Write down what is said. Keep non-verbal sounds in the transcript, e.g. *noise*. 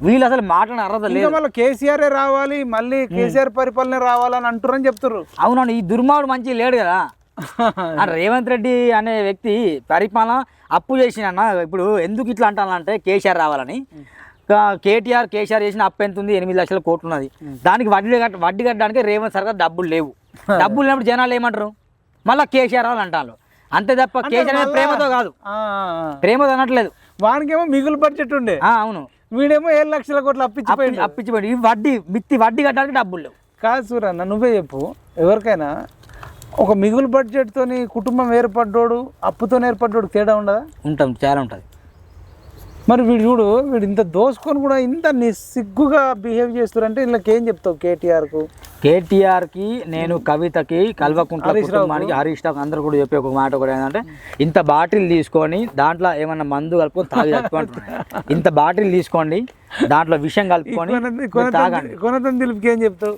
వీళ్ళు అసలు మాట్లాడిన అర్హత లేదు. మళ్ళీ కేసీఆర్ రావాలి మళ్ళీ కేసీఆర్ పరిపాలన రావాలని అంటురని చెప్తున్నారు అవునవును ఈ దుర్మార్గుడు మంచి లేడు కదా. *laughs* రేవంత్ రెడ్డి అనే వ్యక్తి పరిపాలన అప్పు చేసిన ఇప్పుడు ఎందుకు ఇట్లా అంటానంటే కేసీఆర్ రావాలని. కేటీఆర్ కేసీఆర్ చేసిన అప్పు ఎంత ఉంది? ఎనిమిది లక్షల కోట్లు ఉన్నది. దానికి వడ్డీ కట్ట వడ్డీ కట్టడానికి రేవంత్ సర్కార్ డబ్బులు లేవు. డబ్బులు లేనప్పుడు జనాలు ఏమంటారు? మళ్ళీ కేసీఆర్ రావాలి అంటారు. అంతే తప్ప కేసీఆర్ ప్రేమతో కాదు. ప్రేమతో అనట్లేదు. వానికేమో మిగులు బడ్జెట్ ఉండే. ఆ, అవును. వీడేమో ఏడు లక్షల కోట్లు అప్పించిపోయింది అప్పి- అప్పించిపోయి ఈ వడ్డీ మిత్తి వడ్డీ కట్టడానికి డబ్బులు. లేవు కాదు సూరన్న నువ్వే చెప్పు. ఎవరికైనా ఒక మిగులు బడ్జెట్ తోని కుటుంబం ఏర్పడ్డోడు అప్పుతో ఏర్పడ్డోడు తేడా ఉండదా? ఉంటాం చాలా ఉంటుంది. మరి వీడు చూడు వీడు ఇంత దోసుకొని కూడా ఇంత నిస్సిగ్గుగా బిహేవ్ చేస్తారంటే వీళ్ళకి ఏం చెప్తావు కేటీఆర్కు కేటీఆర్కి నేను కవితకి కల్వకుంట్ల కుటుంబానికి హరీష్ రావు అందరూ కూడా చెప్పే ఒక మాట కూడా ఏంటంటే ఇంత బాటిల్ తీసుకొని దాంట్లో ఏమన్నా మందు కలుపుకొని తాగి చచ్చిపోతున్నారు ఇంత బాటిల్ తీసుకోండి దాంట్లో విషం కలుపుకొని తాగండి కొనతం దిలీప్కి ఏం చెప్తావు